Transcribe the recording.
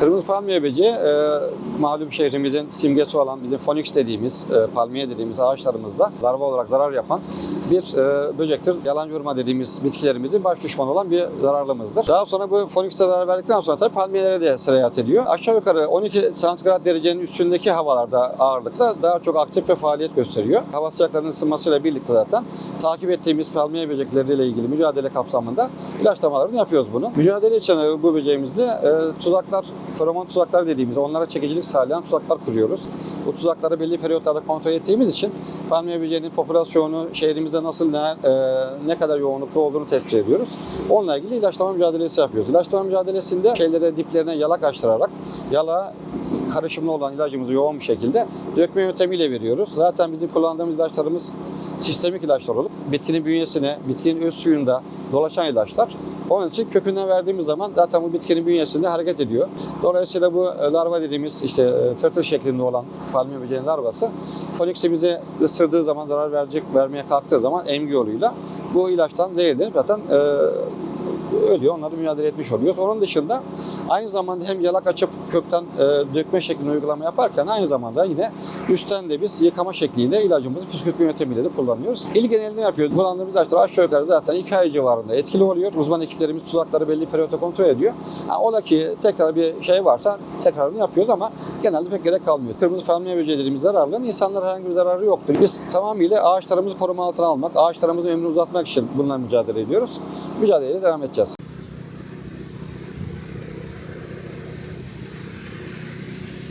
Kırmızı palmiye böceği e, malum şehrimizin simgesi olan bizim Phoenix dediğimiz, e, palmiye dediğimiz ağaçlarımızda larva olarak zarar yapan bir e, böcektir. Yalancı hurma dediğimiz bitkilerimizin baş düşmanı olan bir zararlımızdır. Daha sonra bu Phoenix'te zarar verdikten sonra tabii palmiyelere de sirayet ediyor. Aşağı yukarı 12 santigrat derecenin üstündeki havalarda ağırlıkla daha çok aktif ve faaliyet gösteriyor. Hava sıcaklarının ısınmasıyla birlikte zaten takip ettiğimiz palmiye böcekleriyle ilgili mücadele kapsamında ilaçlamalarını yapıyoruz bunu. Mücadele için bu böceğimizle e, tuzaklar, feromon tuzaklar dediğimiz onlara çekicilik sağlayan tuzaklar kuruyoruz. Bu tuzakları belli periyotlarda kontrol ettiğimiz için palmiye böceğinin popülasyonu şehrimizde nasıl ne, e, ne kadar yoğunlukta olduğunu tespit ediyoruz. Onunla ilgili ilaçlama mücadelesi yapıyoruz. İlaçlama mücadelesinde şeylere diplerine yalak açtırarak yalağa karışımlı olan ilacımızı yoğun bir şekilde dökme yöntemiyle veriyoruz. Zaten bizim kullandığımız ilaçlarımız sistemik ilaçlar olup bitkinin bünyesine, bitkinin öz suyunda dolaşan ilaçlar. Onun için kökünden verdiğimiz zaman zaten bu bitkinin bünyesinde hareket ediyor. Dolayısıyla bu e, larva dediğimiz işte e, tırtıl şeklinde olan palmiye böceğinin larvası Phoenix'imizi ısırdığı zaman zarar verecek, vermeye kalktığı zaman emgi yoluyla bu ilaçtan zehirlenip zaten e, ölüyor. Onları mücadele etmiş oluyoruz. Onun dışında aynı zamanda hem yalak açıp kökten e, dökme şeklinde uygulama yaparken aynı zamanda yine üstten de biz yıkama şekliyle ilacımızı püskürtme yöntemiyle de kullanıyoruz. İl genelinde yapıyoruz. Kullandığımız ilaçlar aşağı yukarı zaten 2 ay civarında etkili oluyor. Uzman ekiplerimiz tuzakları belli periyotta kontrol ediyor. Ha, ola ki tekrar bir şey varsa tekrarını yapıyoruz ama genelde pek gerek kalmıyor. Kırmızı palmiye böceği dediğimiz zararların insanlara herhangi bir zararı yoktur. Biz tamamıyla ağaçlarımızı koruma altına almak, ağaçlarımızın ömrünü uzatmak için bununla mücadele ediyoruz. Mücadeleye devam edeceğiz.